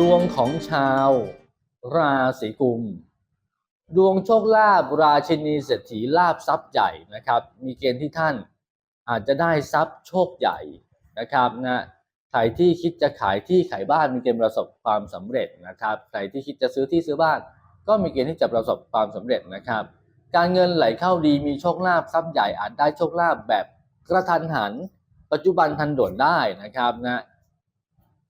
ดวงของชาว ราศีกุม ดวงโชคลาภราชินีเศรษฐีลาบทรัพย์ใหญ่นะครับ มีเกณฑ์ที่ท่านอาจจะได้ทรัพย์โชคใหญ่นะครับนะใครที่คิดจะขายที่ขายบ้านมีเกณฑ์ประสบความสำเร็จนะครับใครที่คิดจะซื้อที่ซื้อบ้าน ก็มีเกณฑ์ที่จะประสบความสำเร็จนะครับ การเงินไหลเข้าดีมีโชคลาภทรัพย์ใหญ่อาจได้โชคลาภแบบกระทันหัน ปัจจุบันทันด่วนได้นะครับนะ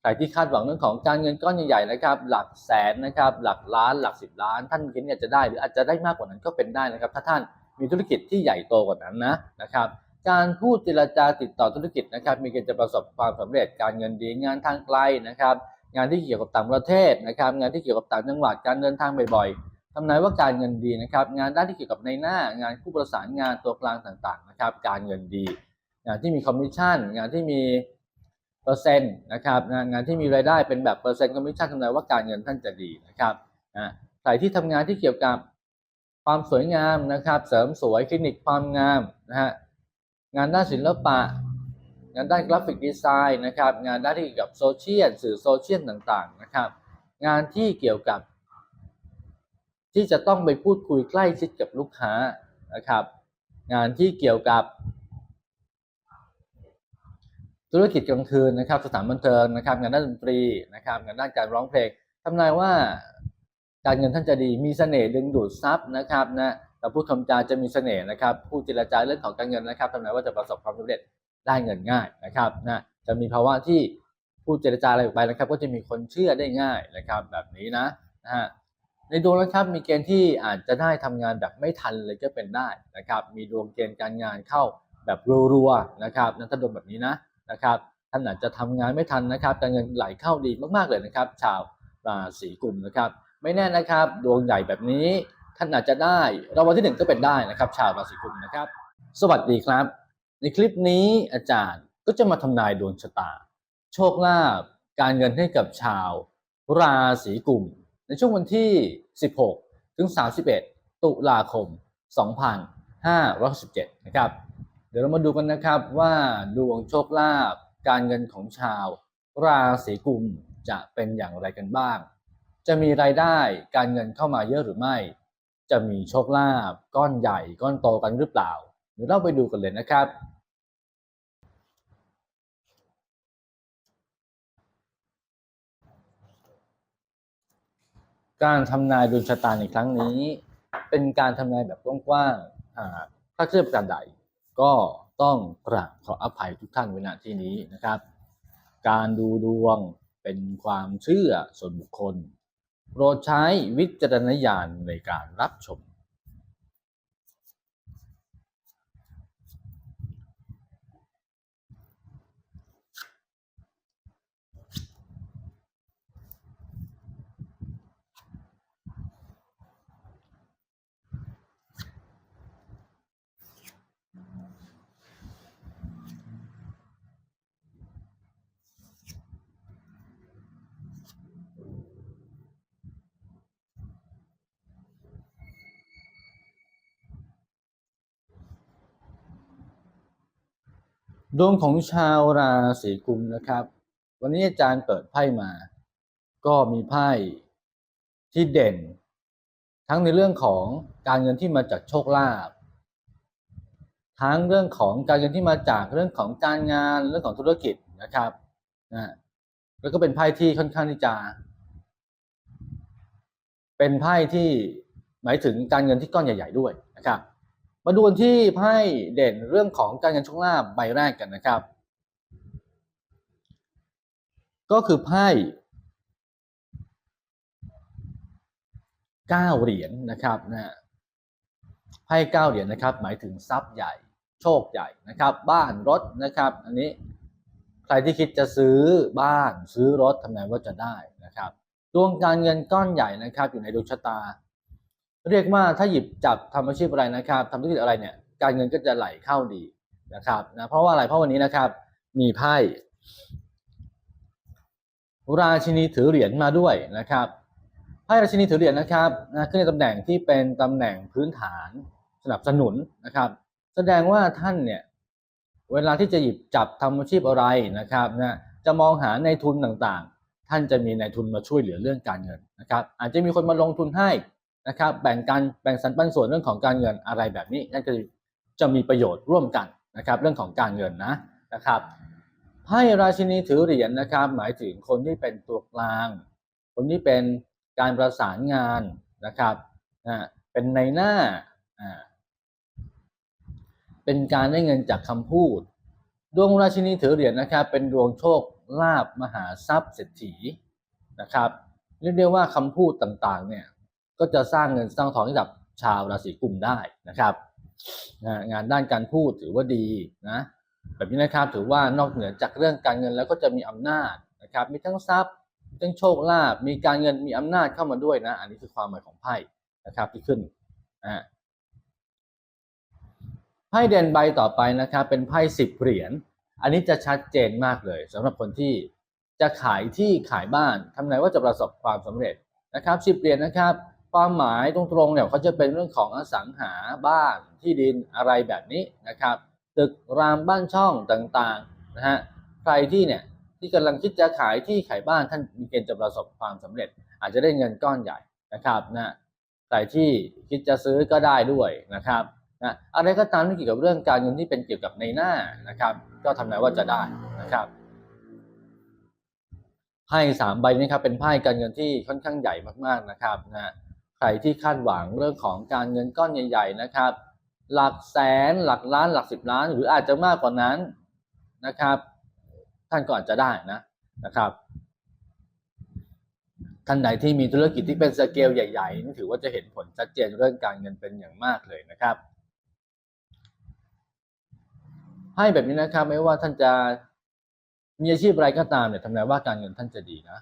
ใครที่คาดหวังเรื่องของการเงินก้อนใหญ่ๆนะครับ หลักแสนนะครับ หลักล้าน หลักสิบล้าน ท่านคิดเนี่ยจะได้หรืออาจจะได้มากกว่านั้นก็เป็นได้นะครับ ถ้าท่านมีธุรกิจที่ใหญ่โตกว่านั้นนะนะครับ การพูดเจรจาติดต่อธุรกิจนะครับ มีเกณฑ์จะประสบความสำเร็จ การเงินดี งานทางไกลนะครับ งานที่เกี่ยวกับต่างประเทศนะครับ งานที่เกี่ยวกับต่างจังหวัด การเดินทางบ่อยๆทำนายว่าการเงินดีนะครับ งานด้านที่เกี่ยวกับในหน้า งานผู้ประสานงานตัวกลางต่างๆนะครับ การเงินดี งานที่มีคอมมิชชั่น งานที่มี เปอร์เซ็นต์นะครับงานที่มีรายได้เป็นแบบเปอร์เซ็นต์คอมมิชชั่นทำนายว่าการเงินท่านจะดีนะครับนะใครที่ทำงานที่เกี่ยวกับความสวยงามนะครับ เสริมสวยคลินิกความงามนะฮะงานด้านศิลปะ งานด้านกราฟิกดีไซน์นะครับ งานด้านที่เกี่ยวกับโซเชียลสื่อโซเชียลต่างๆนะครับ งานที่เกี่ยวกับ ที่จะต้องไปพูดคุยใกล้ชิดกับลูกค้านะครับ งานที่เกี่ยวกับ ธุรกิจกลางคืนนะครับสถานบันเทิงนะครับงานด้านดนตรีนะครับงานด้านการร้องเพลงทำนายว่าการเงินท่านจะดีมีเสน่ห์ดึงดูดทรัพย์นะครับนะแต่ผู้คำจาจะมีเสน่ห์นะครับผู้เจรจาเรื่องของการเงินนะครับทำนายว่าจะประสบความสำเร็จได้เงินง่ายนะครับนะจะมีภาวะที่ผู้เจรจาอะไรออกไปนะครับ ก็จะมีคนเชื่อได้ง่ายนะครับ แบบนี้นะนะฮะในดวงนะครับมีเกณฑ์ที่อาจจะได้ทำงานแบบไม่ทันเลยก็เป็นได้นะครับ มีดวงเกณฑ์การงานเข้าแบบรัวๆนะครับนั่นถ้าดวงแบบนี้นะ นะครับท่านอาจจะทำงานไม่ทันนะครับการเงินไหลเข้าดีมากๆเลยนะครับ ชาวราศีกุมนะครับ ไม่แน่นะครับดวงใหญ่แบบนี้ท่านอาจจะได้รางวัลที่หนึ่งก็เป็นได้นะครับ ชาวราศีกุมนะครับ สวัสดีครับ ในคลิปนี้อาจารย์ก็จะมาทำนายดวงชะตา โชคลาภการเงินให้กับชาวราศีกุม ในช่วงวันที่ 16 ถึง 31 ตุลาคม 2567 นะครับ ดี๋ยวเรามาดูกันนะครับว่าดวงโชคลาภการเงินของชาว ราศีกุมจะเป็นอย่างไรกันบ้าง จะมีรายได้การเงินเข้ามาเยอะหรือไม่ จะมีโชคลาภก้อนใหญ่ก้อนโตกันหรือเปล่าเดี๋ยวเราไปดูกันเลยนะครับ การทำนายดวงชะตาในครั้งนี้ เป็นการทำนายแบบกว้างๆถ้าเชื่อประการใด ก็ต้องกราบขออภัยทุกท่านไว้ณที่นี้นะครับ การดูดวงเป็นความเชื่อส่วนบุคคล โปรดใช้วิจารณญาณในการรับชม ดวงของชาวราศีกุมนะครับ วันนี้อาจารย์เปิดไพ่มา ก็มีไพ่ที่เด่น ทั้งในเรื่องของการเงินที่มาจากโชคลาภทั้งเรื่องของการเงินที่มาจากเรื่องของการงานเรื่องของธุรกิจนะครับนะแล้วก็เป็นไพ่ที่ค่อนข้างที่จะ เป็นไพ่ที่หมายถึงการเงินที่ก้อนใหญ่ ๆ ด้วยนะครับ มาดูกันที่ไพ่เด่นเรื่องของการเงินโชคลาภใบแรกกันนะครับ ก็คือไพ่เก้าเหรียญนะครับนะไพ่เก้าเหรียญนะครับ หมายถึงทรัพย์ใหญ่โชคใหญ่นะครับ บ้านรถนะครับ อันนี้ใครที่คิดจะซื้อบ้านซื้อรถทำนายว่าจะได้นะครับดวงการเงินก้อนใหญ่นะครับ อยู่ในดวงชะตา เรียกว่าถ้าหยิบจับทำอาชีพอะไรนะครับทำธุรกิจอะไรเนี่ยการเงินก็จะไหลเข้าดีนะครับนะเพราะว่าอะไรเพราะวันนี้นะครับ มีไพ่ราชินีถือเหรียญมาด้วยนะครับไพ่ราชินีถือเหรียญนะครับนะขึ้นในตำแหน่งที่เป็นตำแหน่งพื้นฐานสนับสนุนนะครับ แสดงว่าท่านเนี่ยเวลาที่จะหยิบจับทำอาชีพอะไรนะครับนะจะมองหาในทุนต่างๆ ท่านจะมีในทุนมาช่วยเหลือเรื่องการเงินนะครับ อาจจะมีคนมาลงทุนให้ นะครับแบ่งกันแบ่งสรรปันส่วนเรื่องของการเงินอะไรแบบนี้นั่นก็จะมีประโยชน์ร่วมกันนะครับเรื่องของการเงินนะนะครับไพ่ราชินีถือเหรียญนะครับ หมายถึงคนที่เป็นตัวกลาง คนที่เป็นการประสานงานนะครับอ่าเป็นในหน้าอ่าเป็นการได้เงินจากคำพูด ดวงราชินีถือเหรียญนะครับ เป็นดวงโชคลาภมหาทรัพย์เศรษฐีนะครับเรียกได้ว่าคำพูดต่างๆเนี่ย ก็จะสร้างเงินสร้างทองให้กับชาวราศีกุมได้นะครับงานด้านการพูดถือว่าดีนะแบบนี้นะครับถือว่านอกเหนือจากเรื่องการเงินแล้วก็จะมีอำนาจนะครับมีทั้งทรัพย์มีทั้งโชคลาภมีการเงินมีอำนาจเข้ามาด้วยนะ อันนี้คือความหมายของไพ่นะครับที่ขึ้นอ่าไพ่เด่นใบต่อไปนะครับเป็นไพ่สิบเหรียญอันนี้จะชัดเจนมากเลยสำหรับคนที่จะขายที่ขายบ้านทำไงว่าจะประสบความสำเร็จนะครับสิบเหรียญนะครับ ความหมายตรงๆเนี่ยเขาจะเป็นเรื่องของอสังหาบ้านที่ดินอะไรแบบนี้นะครับตึกรามบ้านช่องต่างๆนะฮะใครที่เนี่ยที่กำลังคิดจะขายที่ขายบ้านท่านมีเกณฑ์จะประสบความสำเร็จ อาจจะได้เงินก้อนใหญ่นะครับนะใครที่คิดจะซื้อก็ได้ด้วยนะครับนะอะไรก็ตามที่เกี่ยวกับเรื่องการเงินที่เป็นเกี่ยวกับในหน้านะครับ ก็ทำนายว่าจะได้นะครับไพ่สามใบนี้ครับเป็นไพ่การเงินที่ค่อนข้างใหญ่มากๆนะครับนะใค รที่คาดหวังเรื่องของการเงินก้อนใหญ่ ๆ นะครับ หลักแสนหลักล้านหลักสิบล้าน หรืออาจจะมากกว่านั้นนะครับ ท่านก็อาจจะได้นะนะครับ ท่านใดที่มีธุรกิจที่เป็นสเกลใหญ่ๆนี่ถือว่าจะเห็นผลชัดเจนเรื่องการเงินเป็นอย่างมากเลยนะครับให้แบบนี้นะครับไม่ว่าท่านจะมีอาชีพอะไรก็ตามเนี่ยทำนายว่าการเงินท่านจะดีนะ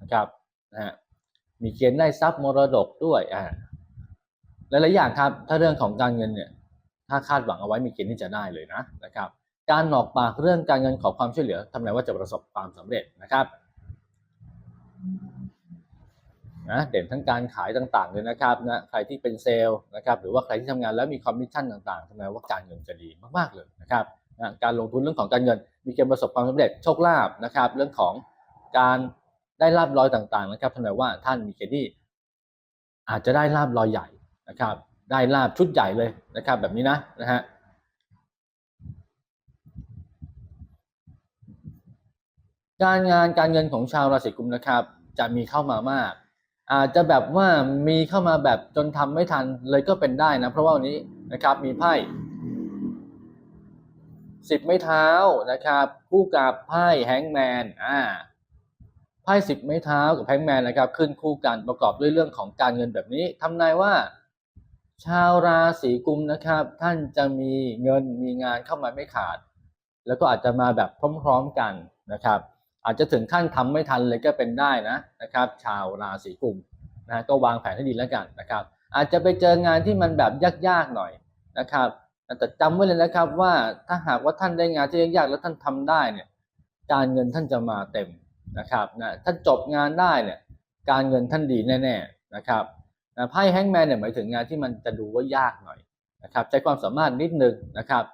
นะครับนะฮะ มีเกณฑ์ได้ทรัพย์มรดกด้วยอ่าหลายๆอย่างครับ ถ้าเรื่องของการเงินเนี่ย ถ้าคาดหวังเอาไว้มีเกณฑ์ที่จะได้เลยนะนะครับ การหนอกปากเรื่องการเงินขอความช่วยเหลือทำนายว่าจะประสบความสำเร็จนะครับนะเด่นทั้งการขายต่างๆเลยนะครับนะใครที่เป็นเซลล์นะครับ หรือว่าใครที่ทำงานแล้วมีคอมมิชชั่นต่างๆทำนายว่าการเงินจะดีมากๆเลยนะครับนะการลงทุนเรื่องของการเงิน มีเกณฑ์ประสบความสำเร็จโชคลาภนะครับ เรื่องของการ ได้ลาบลอยต่างๆนะครับทำนายว่าท่านมีเกณฑ์ที่อาจจะได้ลาบลอยใหญ่นะครับ ได้ลาบชุดใหญ่เลยนะครับ แบบนี้นะนะฮะการงานการเงินของชาวราศีกุมนะครับ จะมีเข้ามามาก อาจจะแบบว่ามีเข้ามาแบบจนทำไม่ทันเลยก็เป็นได้นะเพราะว่าวันนี้นะครับมีไพ่สิบไม้เท้านะครับ คู่กับไพ่แฮงแมนอ่า ไพ่สิบไม้เท้ากับแฮงแมนนะครับ ขึ้นคู่กันประกอบด้วยเรื่องของการเงินแบบนี้ทำนายว่า ชาวราศีกุมนะครับ ท่านจะมีเงินมีงานเข้ามาไม่ขาด แล้วก็อาจจะมาแบบพร้อมๆกันนะครับ อาจจะถึงขั้นทำไม่ทันเลยก็เป็นได้นะนะครับ ชาวราศีกุมนะก็วางแผนให้ดีแล้วกันนะครับ อาจจะไปเจองานที่มันแบบยากๆหน่อยนะครับแต่จำไว้เลยนะครับว่าถ้าหากว่าท่านได้งานที่ยากๆแล้วท่านทำได้เนี่ยการเงินท่านจะมาเต็ม นะครับนะท่าจบงานได้เนี่ยการเงินท่านดีแน่ๆนะครับนะไพ่แฮงแมนเนี่ยหมายถึงงานที่มันจะดูว่ายากหน่อยนะครับใช้ความสามารถนิดนึงนะครับ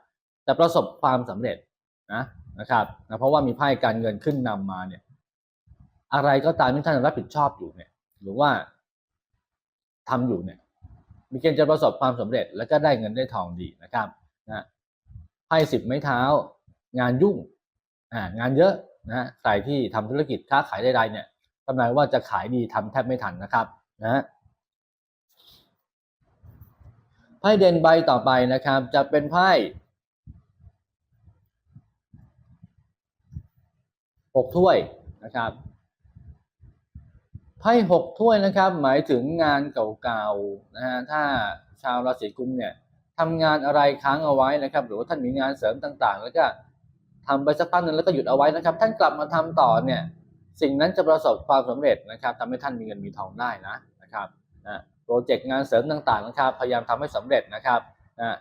แต่ประสบความสำเร็จนะนะครับนะเพราะว่ามีไพ่การเงินขึ้นนำมาเนี่ยอะไรก็ตามที่ท่านรับผิดชอบอยู่เนี่ยหรือว่าทำอยู่เนี่ยมีเกณฑ์จะประสบความสำเร็จ แล้วก็ได้เงินได้ทองดีนะครับนะไพ่สิบไม้เท้างานยุ่งอ่างานเยอะ นะใครที่ทำธุรกิจค้าขายใดๆเนี่ยทำนายว่าจะขายดีทำแทบไม่ทันนะครับนะไพ่เด่นใบต่อไปนะครับ จะเป็นไพ่หกถ้วยนะครับไพ่หกถ้วยนะครับ หมายถึงงานเก่าๆนะฮะถ้าชาวราศีกุมเนี่ยทำงานอะไรค้างเอาไว้นะครับ หรือว่าท่านมีงานเสริมต่างๆ แล้วก็ ทำไปสักพักหนึ่งแล้วก็หยุดเอาไว้นะครับ ท่านกลับมาทำต่อเนี่ยสิ่งนั้นจะประสบความสำเร็จนะครับทำให้ท่านมีเงินมีทองได้นะนะครับนะโปรเจกต์งานเสริมต่างๆนะครับ พยายามทำให้สำเร็จนะครับนะ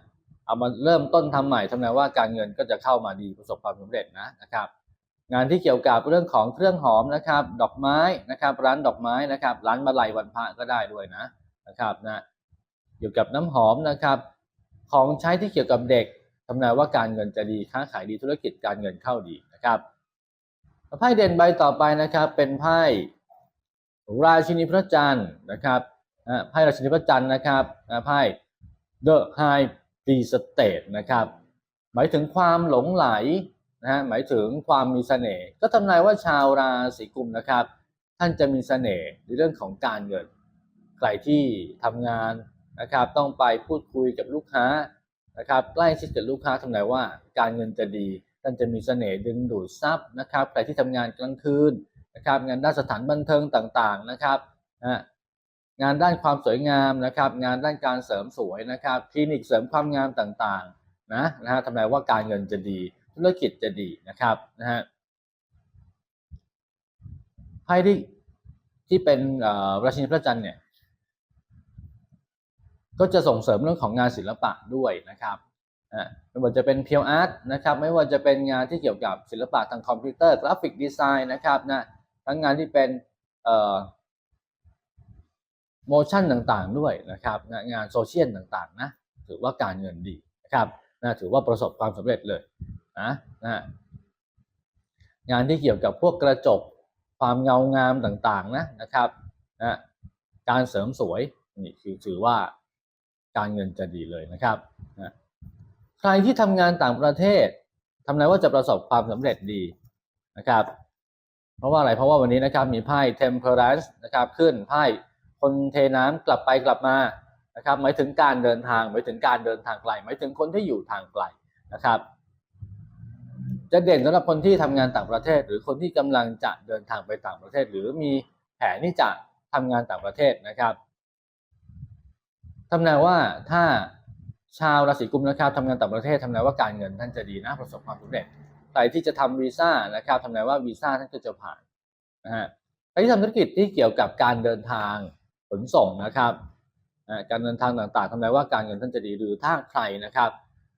เอามาเริ่มต้นทำใหม่ทำนายว่าการเงินก็จะเข้ามาดีประสบความสำเร็จนะนะครับ งานที่เกี่ยวกับเรื่องของเครื่องหอมนะครับ ดอกไม้นะครับ ร้านดอกไม้นะครับ ร้านมาลัยวันพระก็ได้ด้วยนะนะครับนะเกี่ยวกับน้ำหอมนะครับ ของใช้ที่เกี่ยวกับเด็ก ทำนายว่าการเงินจะดีค้าขายดีธุรกิจการเงินเข้าดีนะครับไพ่เด่นใบต่อไปนะครับเป็นไพ่ราชินีพระจันทร์นะครับไพ่ราชินีพระจันทร์นะครับไพ่ The High Priestess นะครับหมายถึงความหลงไหลนะฮะหมายถึงความมีเสน่ห์ก็ทำนายว่าชาวราศีกุมนะครับ ท่านจะมีเสน่ห์ในเรื่องของการเงินใครที่ทำงานนะครับ ต้องไปพูดคุยกับลูกค้า นะครับใกล้ชิดกับลูกค้าทำนายว่า การเงินจะดีท่านจะมีเสน่ห์ดึงดูดทรัพย์นะครับใครที่ทำงานกลางคืนนะครับงานด้านสถานบันเทิงต่างๆนะครับนะงานด้านความสวยงามนะครับ งานด้านการเสริมสวยนะครับคลินิกเสริมความงามต่างๆนะนะฮะทำนายว่าการเงินจะดี ธุรกิจจะดีนะครับนะฮะไพ่ที่ที่เป็นราชินีพระจันทร์เนี่ย ก็จะส่งเสริมเรื่องของงานศิลปะด้วยนะครับไม่ว่าจะเป็นเพียวอาร์ตนะครับไม่ว่าจะเป็นงานที่เกี่ยวกับศิลปะทางคอมพิวเตอร์กราฟิกดีไซน์นะครับนะทั้งงานที่เป็นโมชั่นต่างๆด้วยนะครับนะงานโซเชียลต่างๆนะถือว่าการเงินดีนะครับนะถือว่าประสบความสำเร็จเลยนะนะงานที่เกี่ยวกับพวกกระจกความเงางามต่างๆนะนะครับนะการเสริมสวยนี่คือถือว่า การเงินจะดีเลยนะครับใครที่ทำงานต่างประเทศทำนายว่าจะประสบความสำเร็จดีนะครับ เพราะว่าอะไรเพราะว่าวันนี้นะครับมีไพ่ temperance นะครับขึ้นไพ่คนเทน้ำกลับไปกลับมานะครับหมายถึงการเดินทางหมายถึงการเดินทางไกลหมายถึงคนที่อยู่ทางไกลนะครับ จะเด่นสำหรับคนที่ทำงานต่างประเทศ หรือคนที่กำลังจะเดินทางไปต่างประเทศ หรือมีแผนที่จะทำงานต่างประเทศนะครับ ทำนายว่าถ้าชาวราศีกุมนะครับทำงานต่างประเทศทำนายว่าการเงินท่านจะดีนะประสบความสำเร็จใครที่จะทำวีซ่านะครับทำนายว่าวีซ่าท่านก็จะผ่านนะฮะใครที่ทำธุรกิจที่เกี่ยวกับการเดินทางขนส่งนะครับการเดินทางต่างๆทำนายว่าการเงินท่านจะดีหรือถ้าใครนะครับ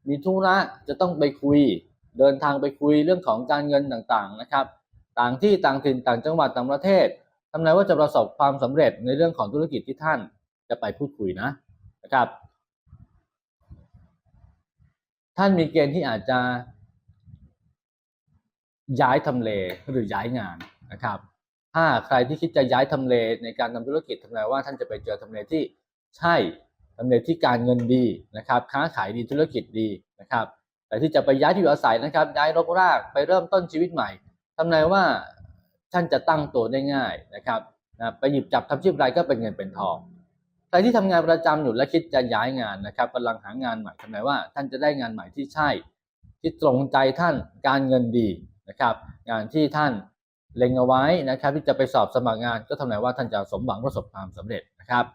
มีธุระจะต้องไปคุย เดินทางไปคุยเรื่องของการเงินต่างๆนะครับ ต่างที่ต่างถิ่นต่างจังหวัดต่างประเทศทำนายว่าจะประสบความสำเร็จในเรื่องของธุรกิจที่ท่านจะไปพูดคุยนะ นะครับ ท่านมีเกณฑ์ที่อาจจะย้ายทำเลหรือย้ายงานนะครับ ถ้าใครที่คิดจะย้ายทำเลในการทำธุรกิจทำนายว่าท่านจะไปเจอทำเลที่ใช่ทำเลที่การเงินดีนะครับ ค้าขายดีธุรกิจดีนะครับ แต่ที่จะไปย้ายที่อยู่อาศัยนะครับ ย้ายรกรากไปเริ่มต้นชีวิตใหม่ทำนายว่าท่านจะตั้งตัวได้ง่ายนะครับนะไปหยิบจับทำชีพอะไรก็เป็นเงินเป็นทอง ใครที่ทำงานประจำอยู่และคิดจะย้ายงานนะครับกำลังหางานใหม่ทำนายว่า ท่านจะได้งานใหม่ที่ใช่ ที่ตรงใจท่านการเงินดีนะครับ งานที่ท่านเล็งเอาไว้นะครับ ที่จะไปสอบสมัครงานก็ทำนายว่าท่านจะสมหวังประสบความสำเร็จนะครับ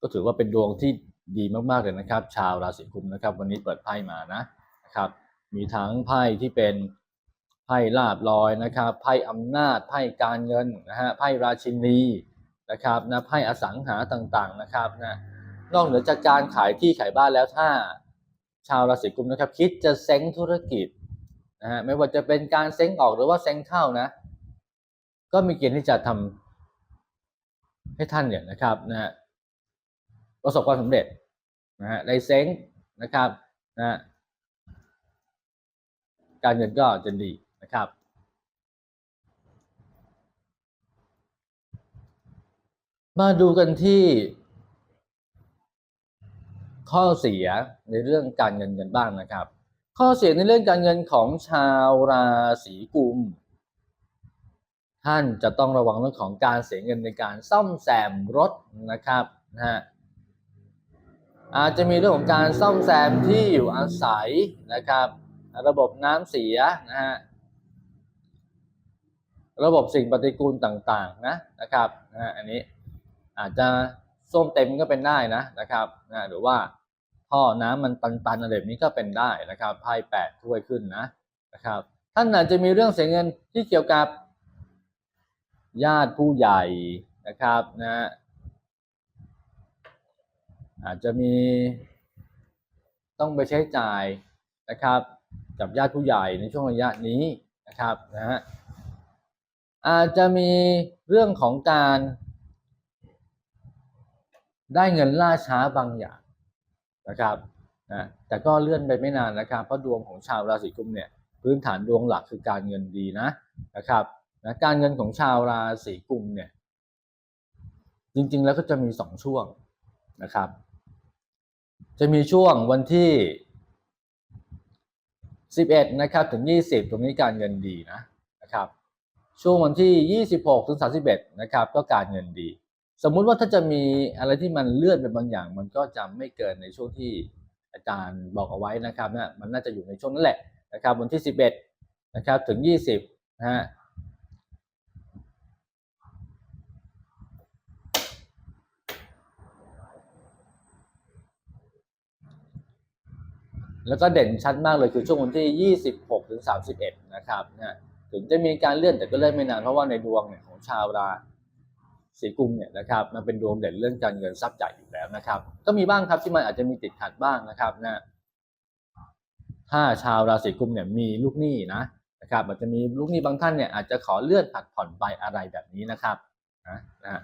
ก็ถือว่าเป็นดวงที่ดีมากๆเลยนะครับ ชาวราศีกุมนะครับ วันนี้เปิดไพ่มานะนะครับ มีทั้งไพ่ที่เป็นไพ่ลาบลอยนะครับไพ่อำนาจไพ่การเงินนะฮะไพ่ราชินี นะครับนะไพ่อสังหาต่างๆนะครับนะนอกเหนือจากการขายที่ขายบ้านแล้วถ้าชาวราศีกุมนะครับ คิดจะเซ้งธุรกิจนะฮะไม่ว่าจะเป็นการเซ้งออกหรือว่าเซ้งเข้านะ ก็มีเกณฑ์ที่จะทำให้ท่านเนี่ยนะครับนะประสบความสำเร็จนะฮะได้เซ้งนะครับนะฮะการเงินก็จะดีนะครับ มาดูกันที่ ข้อเสียในเรื่องการเงินกันบ้างนะครับ ข้อเสียในเรื่องการเงินของชาวราศีกุม ท่านจะต้องระวังเรื่องของการเสียเงินในการซ่อมแซมรถนะครับนะฮะอาจจะมีเรื่องของการซ่อมแซมที่อยู่อาศัยนะครับ ระบบน้ำเสียนะฮะระบบสิ่งปฏิกูลต่างๆนะนะครับนะฮะอันนี้ อาจจะส้มเต็มก็เป็นได้นะนะครับนะหรือว่าท่อน้ำมันตันๆอะไรแบบนี้ก็เป็นได้นะครับไพ่แปดถ้วยขึ้นนะนะครับ ท่านอาจจะมีเรื่องเสียเงินที่เกี่ยวกับ ญาติผู้ใหญ่นะครับนะอาจจะมีต้องไปใช้จ่ายนะครับกับญาติผู้ใหญ่ในช่วงระยะนี้นะครับนะฮะอาจจะมีเรื่องของการ ได้เงินล่าช้าบางอย่างนะครับนะแต่ก็เลื่อนไปไม่นานนะครับ เพราะดวงของชาวราศีกุมเนี่ยพื้นฐานดวงหลักคือการเงินดีนะนะครับนะการเงินของชาวราศีกุมเนี่ยจริงๆแล้วก็จะมีสองช่วงนะครับ จะมีช่วงวันที่11นะครับถึง20ตรงนี้การเงินดีนะนะครับ ช่วงวันที่26ถึง31นะครับ ก็การเงินดี สมมุติว่าถ้าจะมีอะไรที่มันเลื่อนไปบางอย่าง มันก็จะไม่เกินในช่วงที่อาจารย์บอกเอาไว้นะครับนะมันน่าจะอยู่ในช่วงนั้นแหละนะครับวันที่ 11นะครับถึง 20นะฮะแล้วก็เด่นชัดมากเลยคือช่วงวันที่ 26 ถึง 31 นะครับนะถึงจะมีการเลื่อนแต่ก็เลื่อนไม่นานเพราะว่าในดวงเนี่ยของชาวราศี กุมเนี่ยนะครับมันเป็นดวงเด่นเรื่องการเงินทรัพย์ใหญ่อยู่แล้วนะครับ ก็มีบ้างครับที่มันอาจจะมีติดขัดบ้างนะครับนะถ้าชาวราศีกุมเนี่ยมีลูกหนี้นะนะครับอาจจะมีลูกหนี้บางท่านเนี่ยอาจจะขอเลื่อนผัดผ่อนไปอะไรแบบนี้นะครับนะนะ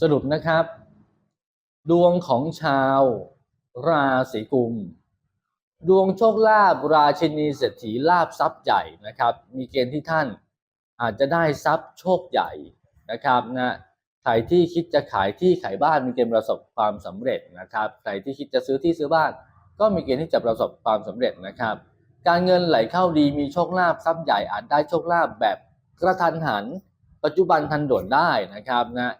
สรุปนะครับ ดวงของชาว ราศีกุม ดวงโชคลาภราชินีเศรษฐีลาบทรัพย์ใหญ่นะครับ มีเกณฑ์ที่ท่านอาจจะได้ทรัพย์โชคใหญ่นะครับนะใครที่คิดจะขายที่ขายบ้านมีเกณฑ์ประสบความสำเร็จนะครับใครที่คิดจะซื้อที่ซื้อบ้าน ก็มีเกณฑ์ที่จะประสบความสำเร็จนะครับ การเงินไหลเข้าดีมีโชคลาภทรัพย์ใหญ่อาจได้โชคลาภแบบกระทันหัน ปัจจุบันทันด่วนได้นะครับนะ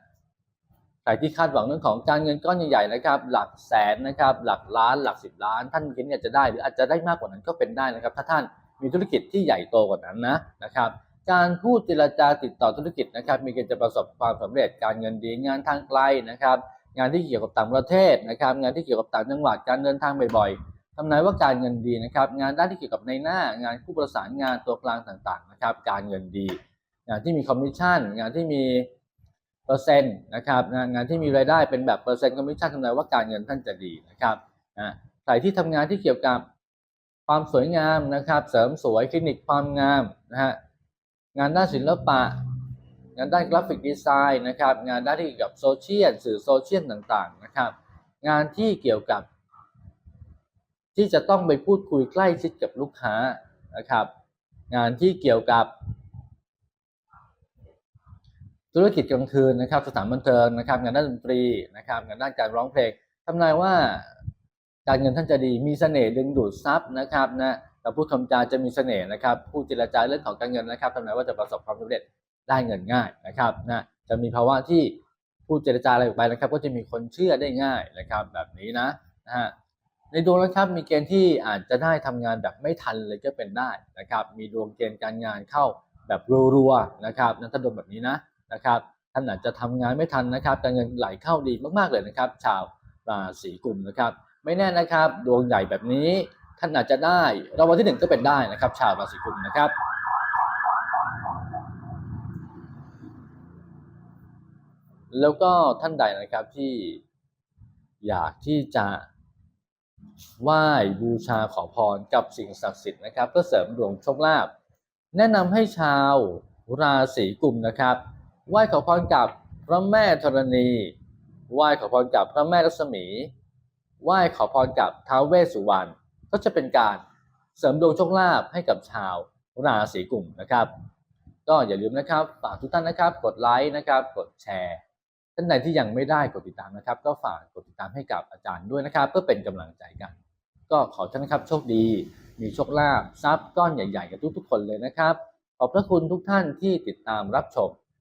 ใครที่คาดหวังเรื่องของการเงินก้อนใหญ่ๆนะครับ หลักแสนนะครับ หลักล้าน หลักสิบล้าน ท่านคิดเนี่ยจะได้หรืออาจจะได้มากกว่านั้นก็เป็นได้นะครับ ถ้าท่านมีธุรกิจที่ใหญ่โตกว่านั้นนะนะครับ การพูดเจรจาติดต่อธุรกิจนะครับ มีเกณฑ์จะประสบความสำเร็จ การเงินดี งานทางไกลนะครับ งานที่เกี่ยวกับต่างประเทศนะครับ งานที่เกี่ยวกับต่างจังหวัด การเดินทางบ่อยๆทำนายว่าการเงินดีนะครับ งานด้านที่เกี่ยวกับในหน้า งานผู้ประสานงานตัวกลางต่างๆนะครับ การเงินดี งานที่มีคอมมิชชั่น งานที่มี เปอร์เซ็นต์นะครับงานที่มีรายได้เป็นแบบเปอร์เซ็นต์คอมมิชชั่นทำนายว่าการเงินท่านจะดีนะครับนะใครที่ทำงานที่เกี่ยวกับความสวยงามนะครับ เสริมสวยคลินิกความงามนะฮะงานด้านศิลปะ งานด้านกราฟิกดีไซน์นะครับ งานด้านที่เกี่ยวกับโซเชียลสื่อโซเชียลต่างๆนะครับ งานที่เกี่ยวกับ ที่จะต้องไปพูดคุยใกล้ชิดกับลูกค้านะครับ งานที่เกี่ยวกับ ธุรกิจกลางคืนนะครับสถานบันเทิงนะครับงานด้านดนตรีนะครับงานด้านการร้องเพลงทำนายว่าการเงินท่านจะดีมีเสน่ห์ดึงดูดทรัพย์นะครับนะแต่ผู้คำจาจะมีเสน่ห์นะครับผู้เจรจาเรื่องของการเงินนะครับทำนายว่าจะประสบความสำเร็จได้เงินง่ายนะครับนะจะมีภาวะที่ผู้เจรจาอะไรออกไปนะครับ ก็จะมีคนเชื่อได้ง่ายนะครับ แบบนี้นะนะฮะในดวงนะครับมีเกณฑ์ที่อาจจะได้ทำงานแบบไม่ทันเลยก็เป็นได้นะครับ มีดวงเกณฑ์การงานเข้าแบบรัวๆนะครับนั่นถ้าดวงแบบนี้นะ นะครับท่านอาจจะทำงานไม่ทันนะครับการเงินไหลเข้าดีมากๆเลยนะครับ ชาวราศีกุมนะครับ ไม่แน่นะครับดวงใหญ่แบบนี้ท่านอาจจะได้รางวัลที่หนึ่งก็เป็นได้นะครับ ชาวราศีกุมนะครับแล้วก็ท่านใดนะครับที่อยากที่จะไหว้บูชาขอพรกับสิ่งศักดิ์สิทธิ์นะครับเพื่อเสริมดวงโชคลาภแนะนำให้ชาวราศีกุมนะครับ ไหว้ขอพรกับพระแม่ธรณี ไหว้ขอพรกับพระแม่รัศมี ไหว้ขอพรกับท้าวเวสสุวรรณ ก็จะเป็นการเสริมดวงโชคลาภให้กับชาวราศีกุมนะครับ ก็อย่าลืมนะครับฝากทุกท่านนะครับ กดไลค์นะครับ กดแชร์ ท่านใดที่ยังไม่ได้กดติดตามนะครับ ก็ฝากกดติดตามให้กับอาจารย์ด้วยนะครับ เพื่อเป็นกำลังใจกัน ก็ขอท่านนะครับโชคดี มีโชคลาภทรัพย์ก้อนใหญ่ๆกับทุกๆคนเลยนะครับ ขอบพระคุณทุกท่านที่ติดตามรับชม